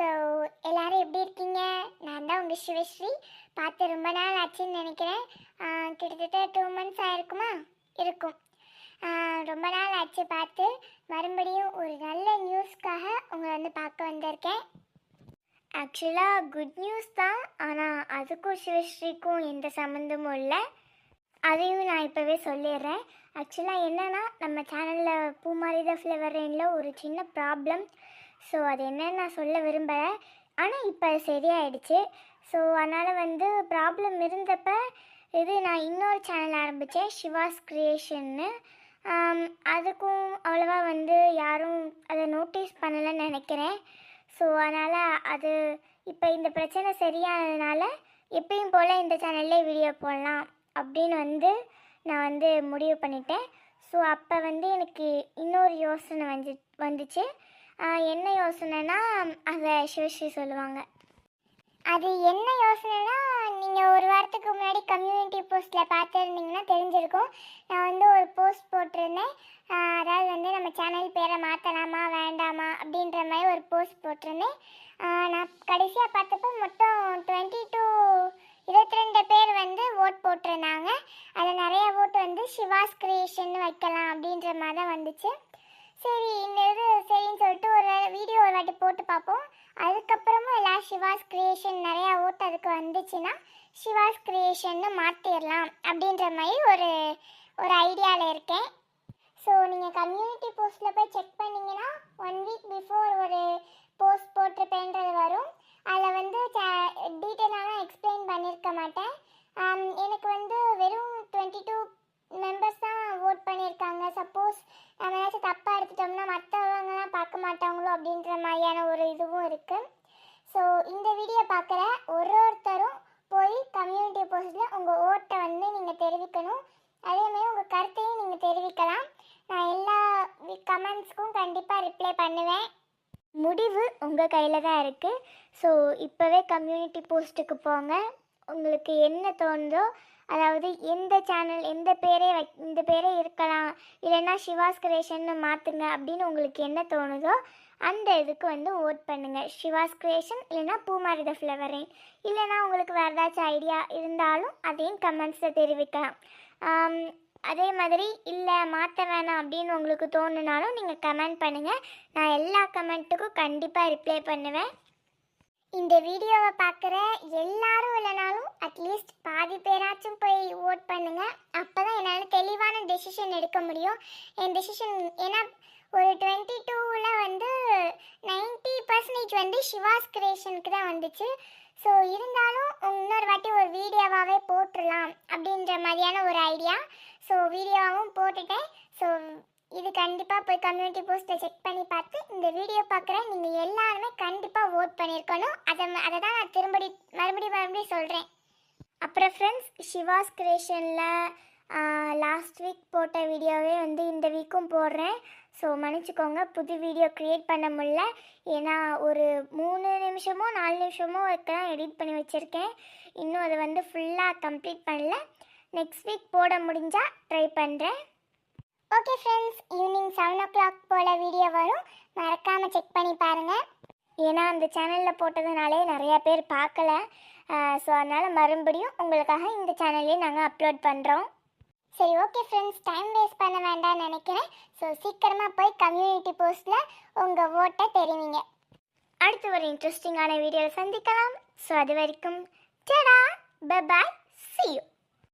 So எல்லாரும் எப்படி இருக்கீங்க? நான் தான் உங்கள் சிவஸ்ரீ. பார்த்து ரொம்ப நாள் ஆச்சுன்னு நினைக்கிறேன். கிட்டத்தட்ட டூ மந்த்ஸ் ஆயிருக்குமா? இருக்கும். ரொம்ப நாள் ஆச்சு பார்த்து. மறுபடியும் ஒரு நல்ல நியூஸ்க்காக உங்களை வந்து பார்க்க வந்திருக்கேன். ஆக்சுவலாக குட் நியூஸ் தான். ஆனால் அதுக்கும் சிவஸ்ரீக்கும் எந்த சம்மந்தமும் இல்லை. அதையும் நான் இப்போவே சொல்லிடுறேன். ஆக்சுவலாக என்னென்னா நம்ம சேனலில் பூமாரித ஃப்ளவர் ரெயினில் ஒரு சின்ன ப்ராப்ளம் ஸோ அது என்னன்னு நான் சொல்ல விரும்பலை. ஆனால் இப்போ அது சரியாயிடுச்சு. ஸோ அதனால் வந்து ப்ராப்ளம் இருந்தப்ப இது நான் இன்னொரு சேனல் ஆரம்பித்தேன் சிவாஸ் க்ரியேஷன்னு அதுக்கும் அவ்வளோவா வந்து யாரும் அதை நோட்டீஸ் பண்ணலைன்னு நினைக்கிறேன். ஸோ அதனால் அது இப்போ இந்த பிரச்சனை சரியானதுனால எப்பயும் போல் இந்த சேனல்லே வீடியோ போடலாம் அப்படின்னு வந்து நான் வந்து முடிவு பண்ணிட்டேன். ஸோ அப்போ வந்து எனக்கு இன்னொரு யோசனை வந்து வந்துச்சு. என்ன யோசனைனா அதை சிவஸ்ரீ சொல்லுவாங்க. அது என்ன யோசனைனா நீங்கள் ஒரு வாரத்துக்கு முன்னாடி கம்யூனிட்டி போஸ்ட்டில் பார்த்துருந்தீங்கன்னா தெரிஞ்சிருக்கும். நான் வந்து ஒரு போஸ்ட் போட்டிருந்தேன். அதாவது வந்து நம்ம சேனல் பேரை மாற்றலாமா வேண்டாமா அப்படின்ற மாதிரி ஒரு போஸ்ட் போட்டிருந்தேன். நான் கடைசியாக பார்த்தப்போ மொத்தம் டுவெண்ட்டி டூ இருபத்தி ரெண்டு பேர் வந்து ஓட் போட்டிருந்தாங்க. அதில் நிறைய ஓட்டு வந்து சிவாஸ் கிரியேஷன் வைக்கலாம் அப்படின்ற மாதிரி தான் வந்துச்சு. சரி இந்த இது சரின்னு சொல்லிட்டு ஒரு வீடியோ ஒரு வாட்டி போட்டு பார்ப்போம். அதுக்கப்புறமும் எல்லா சிவாஸ் கிரியேஷன் நிறையா ஓட்டு அதுக்கு வந்துச்சுன்னா சிவாஸ் கிரியேஷன்னு மாற்றிடலாம் அப்படின்ற மாதிரி ஒரு ஒரு ஐடியாவில் இருக்கேன். ஸோ நீங்கள் கம்யூனிட்டி போஸ்ட்டில் போய் செக் பண்ணீங்கன்னா ஒன் வீக் பிஃபோர் ஒரு போஸ்ட் போட்டிருப்பேன்றது வரும். அதில் வந்து டீட்டெயிலாக எக்ஸ்பிளைன் பண்ணியிருக்க மாட்டேன் ஆம், எனக்கு வந்து வெறும் டுவெண்ட்டி டூ மெம்பர்ஸ் தான் ஓட் பண்ணியிருக்காங்க சப்போஸ் நம்ம ஏதாச்சும் தப்பாக எடுத்துட்டோம்னா மற்றவங்கலாம் பார்க்க மாட்டாங்களோ அப்படின்ற மாதிரியான ஒரு இதுவும் இருக்குது ஸோ இந்த வீடியோ பார்க்குற ஒரு ஒருத்தரும் போய் கம்யூனிட்டி போஸ்ட்டில் உங்கள் ஓட்டை வந்து நீங்கள் தெரிவிக்கணும். அதேமாதிரி உங்கள் கருத்தையும் நீங்கள் தெரிவிக்கலாம். நான் எல்லா கமெண்ட்ஸ்க்கும் கண்டிப்பாக ரிப்ளை பண்ணுவேன். முடிவு உங்கள் கையில் தான் இருக்குது ஸோ இப்போவே கம்யூனிட்டி போஸ்ட்டுக்கு போங்க. உங்களுக்கு என்ன தோணுதோ அதாவது எந்த சேனல் எந்த பேரே வை இந்த பேரே இருக்கலாம். இல்லைன்னா சிவாஸ் கிரியேஷன்னு மாற்றுங்க அப்படின்னு உங்களுக்கு என்ன தோணுதோ அந்த இதுக்கு வந்து ஓட் பண்ணுங்கள் சிவாஸ் கிரியேஷன் இல்லைன்னா த ஃப்ளவரின் இல்லைன்னா உங்களுக்கு வேறு ஏதாச்சும் ஐடியா இருந்தாலும் அதையும் கமெண்ட்ஸில் தெரிவிக்கலாம். அதே மாதிரி இல்லை மாற்ற வேணாம் அப்படின்னு உங்களுக்கு தோணுனாலும் நீங்கள் கமெண்ட் பண்ணுங்கள் நான் எல்லா கமெண்ட்டுக்கும் கண்டிப்பாக ரிப்ளை பண்ணுவேன். இந்த வீடியோவை பார்க்குற எல்லாரும் இல்லைனா அட்லீஸ்ட் பாதி பேராச்சும் போய் ஓட் பண்ணுங்க. அப்போ தான் என்னால் தெளிவான டெசிஷன் எடுக்க முடியும். என் டெசிஷன் ஏன்னா ஒரு டுவெண்ட்டி டூவில் வந்து நைன்ட்டி பர்சன்டேஜ் வந்து சிவாஸ் கிரியேஷனுக்கு தான் வந்துச்சு. ஸோ இருந்தாலும் இன்னொரு வாட்டி ஒரு வீடியோவாகவே போட்டுடலாம் அப்படின்ற மாதிரியான ஒரு ஐடியா ஸோ வீடியோவாகவும் போட்டுட்டேன். ஸோ இது கண்டிப்பாக போய் கம்யூனிட்டி போஸ்ட்டில் செக் பண்ணி பார்த்து இந்த வீடியோ பார்க்குற நீங்கள் எல்லாருமே கண்டிப்பாக ஓட் பண்ணியிருக்கணும் அதை அதை தான் நான் திரும்படி மறுபடியும் மறுபடியும் சொல்கிறேன் அப்புறம் ஃப்ரெண்ட்ஸ் சிவாஸ் கிரியேஷனில் லாஸ்ட் வீக் போட்ட வீடியோவே வந்து இந்த வீக்கும் போடுறேன். ஸோ மன்னிச்சுக்கோங்க புது வீடியோ க்ரியேட் பண்ண முடில ஏன்னா ஒரு மூணு நிமிஷமோ நாலு நிமிஷமோ தான் எடிட் பண்ணி வச்சுருக்கேன். இன்னும் அதை வந்து ஃபுல்லாக கம்ப்ளீட் பண்ணல. நெக்ஸ்ட் வீக் போட முடிஞ்சால் ட்ரை பண்ணுறேன் okay friends evening seven o'clock போல் வீடியோ வரும். மறக்காமல் செக் பண்ணி பாருங்கள் ஏன்னா அந்த சேனலில் போட்டதுனாலே நிறையா பேர் பார்க்கல. ஸோ அதனால் மறுபடியும் உங்களுக்காக இந்த சேனல்லே நாங்கள் அப்லோட் பண்ணுறோம் சரி ஓகே ஃப்ரெண்ட்ஸ் டைம் வேஸ்ட் பண்ண வேண்டாம்னு நினைக்கிறேன். ஸோ சீக்கிரமாக போய் கம்யூனிட்டி போஸ்ட்டில் உங்கள் ஓட்டை தெரிவிங்க. அடுத்து ஒரு இன்ட்ரெஸ்டிங்கான வீடியோவில் சந்திக்கலாம். ஸோ அது வரைக்கும் டடா பை சி யூ